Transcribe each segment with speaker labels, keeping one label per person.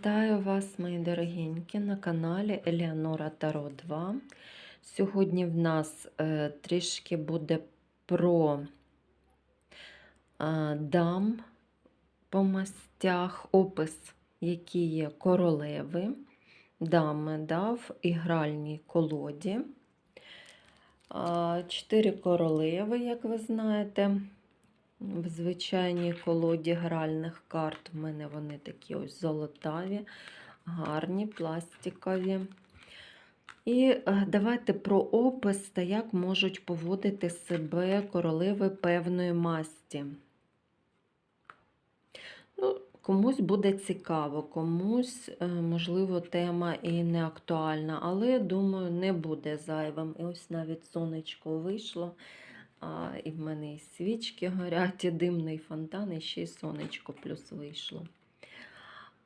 Speaker 1: Вітаю вас, мої дорогенькі, на каналі Еліанора Таро 2. Сьогодні в нас е, трішки буде про е, дам по мастях, опис, які є королеви, дами да, в ігральній колоді. Чотири королеви, як ви знаєте. В звичайній колоді гральних карт в мене вони такі ось золотаві, гарні, пластикові. І е, давайте про опис та як можуть поводити себе королеви певної масті. Ну, Комусь буде цікаво, комусь, е, можливо, тема і не актуальна, але, думаю, не буде зайвим. І ось навіть сонечко вийшло. А, І в мене і свічки горять, і димний фонтан, і ще й сонечко плюс вийшло.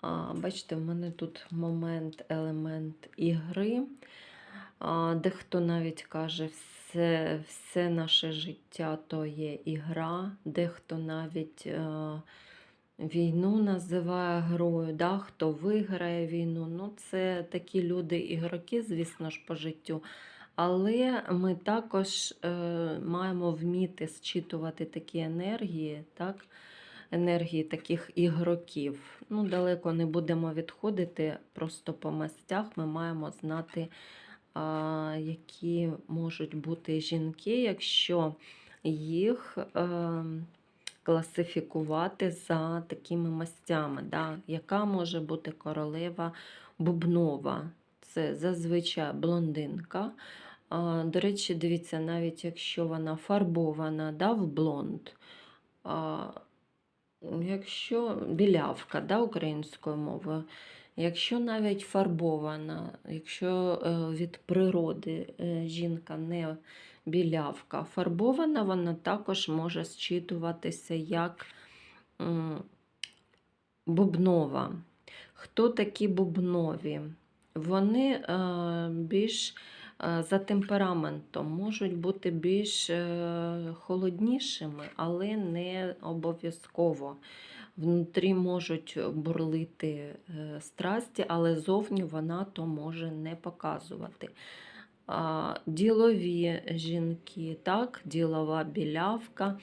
Speaker 1: А, Бачите, в мене тут момент, елемент ігри. А, Дехто навіть каже, все все наше життя то є ігра, дехто навіть е, війну називає грою, да? хто виграє війну. Ну, Це такі люди-ігроки, звісно ж, по життю. Але ми також е, маємо вміти зчитувати такі енергії, так? енергії таких ігроків. Ну, Далеко не будемо відходити, просто по мастях ми маємо знати, а, які можуть бути жінки, якщо їх е, класифікувати за такими мастями. Да? Яка може бути королева бубнова? Це зазвичай блондинка. До речі, дивіться, навіть якщо вона фарбована да, в блонд, якщо білявка да, українською мовою, якщо навіть фарбована, якщо е, від природи е, жінка не білявка, фарбована, вона також може зчитуватися як бубнова. Хто такі бубнові? Вони е, більш за темпераментом можуть бути більш е, холоднішими, але не обов'язково. Внутрі можуть бурлити е, страсті, але зовні вона то може не показувати. Ділові жінки, так, ділова білявка,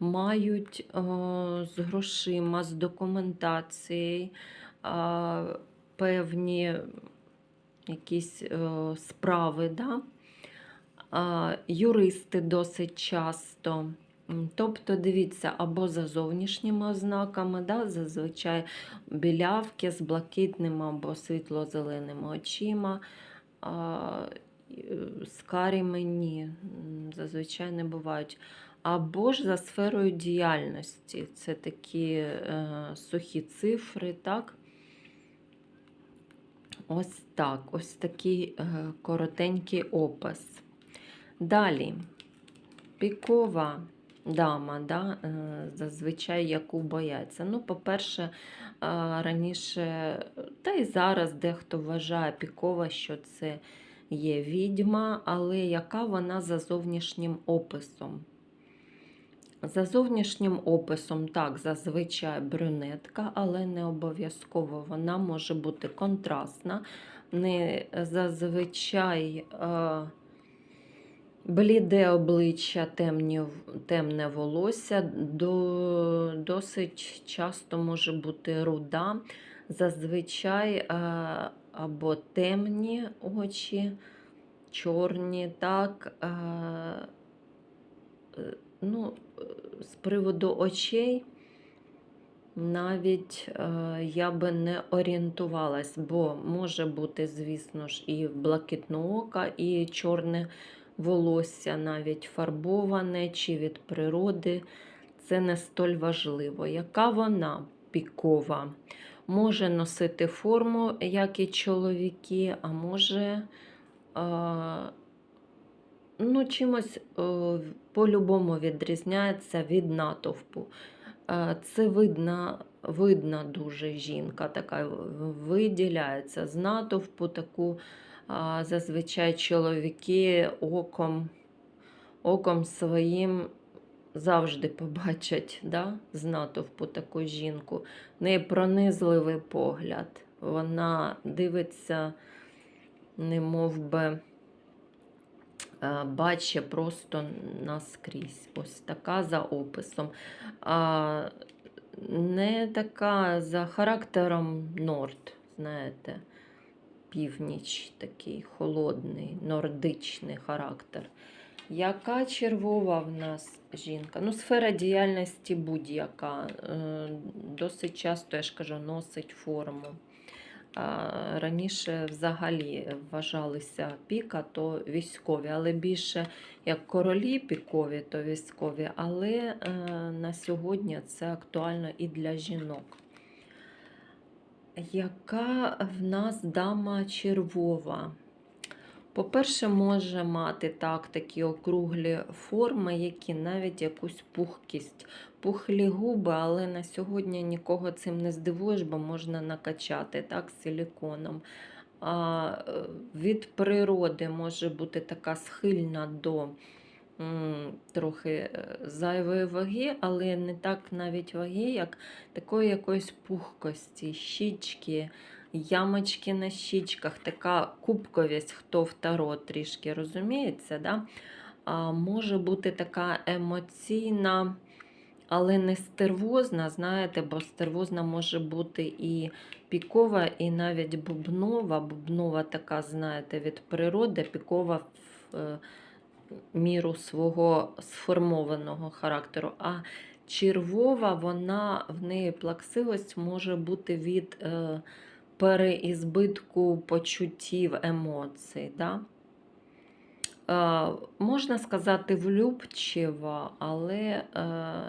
Speaker 1: мають з грошима, з документацією певні якісь о, справи. Да? Юристи досить часто. Тобто, дивіться, або за зовнішніми ознаками, да, зазвичай білявки з блакитними або світло-зеленими очима, а, е, з каріми ні, зазвичай не бувають. Або ж за сферою діяльності. Це такі е, сухі цифри, так? Ось так, ось такий е, коротенький опис. Далі, пікова дама, да, е, зазвичай яку бояться. Ну, по-перше, е, раніше, та й зараз дехто вважає пікова, що це є відьма, але яка вона за зовнішнім описом? За зовнішнім описом, так, зазвичай брюнетка, але не обов'язково вона може бути контрастна. Не зазвичай е, бліде обличчя, темні, темне волосся, до, досить часто може бути руда, зазвичай е, або темні очі, чорні, так. Е, е, ну, з приводу очей навіть е, я би не орієнтувалась, бо може бути, звісно ж, і блакитноока, і чорне волосся, навіть фарбоване чи від природи. Це не столь важливо. Яка вона пікова? Може носити форму, як і чоловіки, а може. Е, ну, чимось е, по-любому відрізняється від натовпу. Е, Це видна, видна дуже жінка, така виділяється з натовпу, таку зазвичай чоловіки оком, оком своїм завжди побачать да, з натовпу таку жінку. В неї пронизливий погляд. Вона дивиться, не мов би, бачить просто наскрізь. Ось така за описом. Не така за характером норд, знаєте, північ такий холодний, нордичний характер. Яка червова в нас жінка? Ну, сфера діяльності будь-яка. Е, Досить часто, я ж кажу, носить форму. Раніше взагалі вважалися піка, то військові, але більше як королі пікові, то військові, але е, на сьогодні це актуально і для жінок. Яка в нас дама червова? По-перше, може мати так, такі округлі форми, які навіть якусь пухкість, пухлі губи, але на сьогодні нікого цим не здивуєш, бо можна накачати так, силіконом. А е, від природи може бути така схильна до м, трохи е, зайвої ваги, але не так навіть ваги, як такої якоїсь пухкості, щічки, ямочки на щічках, така кубковість, хто в таро трішки розуміється. Да? А, може бути така емоційна, але не стервозна, знаєте, бо стервозна може бути і пікова, і навіть бубнова. Бубнова така, знаєте, від природи, пікова в е, міру свого сформованого характеру. А червова, вона в неї плаксивость може бути від е, переізбитку почуттів, емоцій. Да? Е, можна сказати, влюбчива, але е,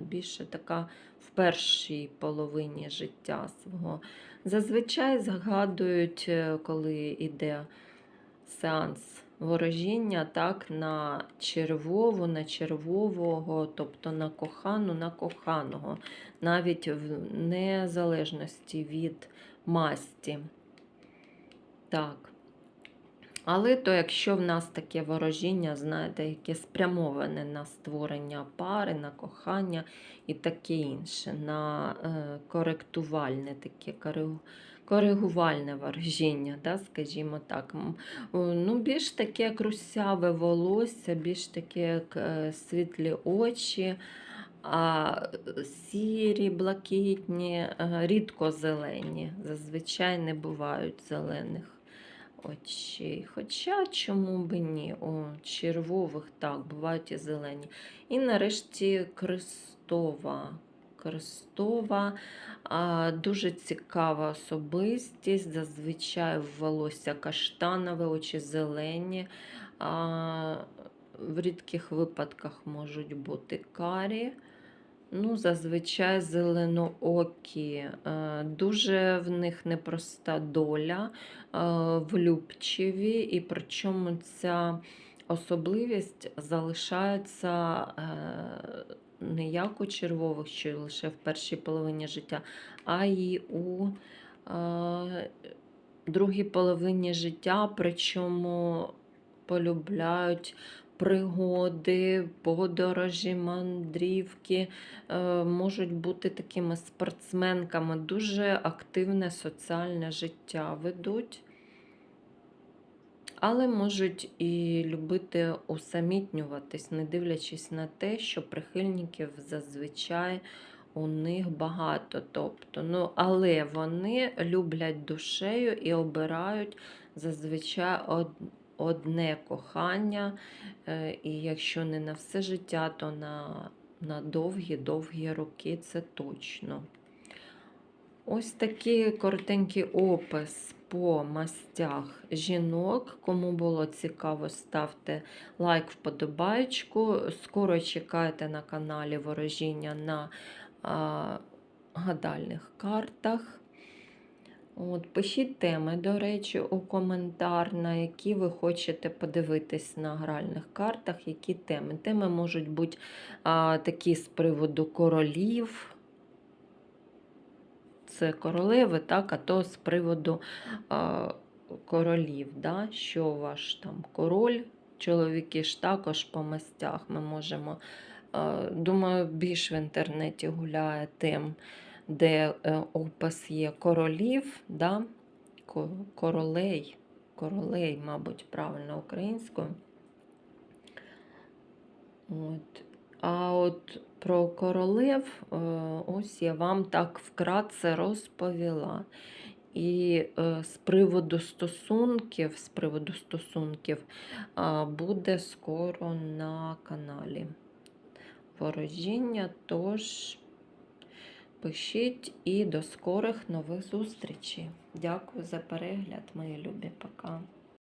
Speaker 1: більше така в першій половині життя свого. Зазвичай згадують, е, коли йде сеанс ворожіння, так, на червову, на червового, тобто на кохану, на коханого, навіть в незалежності від масті. Так. Але то, якщо в нас таке ворожіння, знаєте, яке спрямоване на створення пари, на кохання і таке інше, на е, коректувальне таке коригувальне ворожіння, да, скажімо так. Ну, більш таке як русяве волосся, більш таке як е, світлі очі. А сірі, блакитні, е, рідко зелені. Зазвичай не бувають зелених очей. Хоча чому би ні? О, червових так, бувають і зелені. І нарешті крестова. Крестова, дуже цікава особистість. Зазвичай волосся каштанове, очі зелені. В рідких випадках можуть бути карі. Ну, зазвичай зеленоокі. Е, Дуже в них непроста доля, е, влюбчиві, і причому ця особливість залишається е, не як у червових, що лише в першій половині життя, а й у другій половині життя, причому полюбляють пригоди, подорожі, мандрівки, е, можуть бути такими спортсменками, дуже активне соціальне життя ведуть. Але можуть і любити усамітнюватись, не дивлячись на те, що прихильників зазвичай у них багато. Тобто, ну, але вони люблять душею і обирають зазвичай одне кохання. Е, І якщо не на все життя, то на, на довгі-довгі роки це точно. Ось такий коротенький опис по мастях жінок. Кому було цікаво, ставте лайк, вподобайку. Скоро чекайте на каналі Ворожіння на а, гадальних картах. От, пишіть теми, до речі, у коментар, на які ви хочете подивитись на гральних картах, які теми. Теми можуть бути а, такі з приводу королів. Це королеви, так, а то з приводу а, королів, да, що ваш там король, чоловіки ж також по мастях ми можемо Думаю, більш в інтернеті гуляє тем, де е, опис є королів, да? королей, королей, мабуть, правильно українською. От. А от про королев, е, ось я вам так вкратце розповіла. І е, з приводу стосунків, з приводу стосунків буде скоро на каналі ворожіння. Тож пишіть і до скорих нових зустрічей. Дякую за перегляд, мої любі. Пока.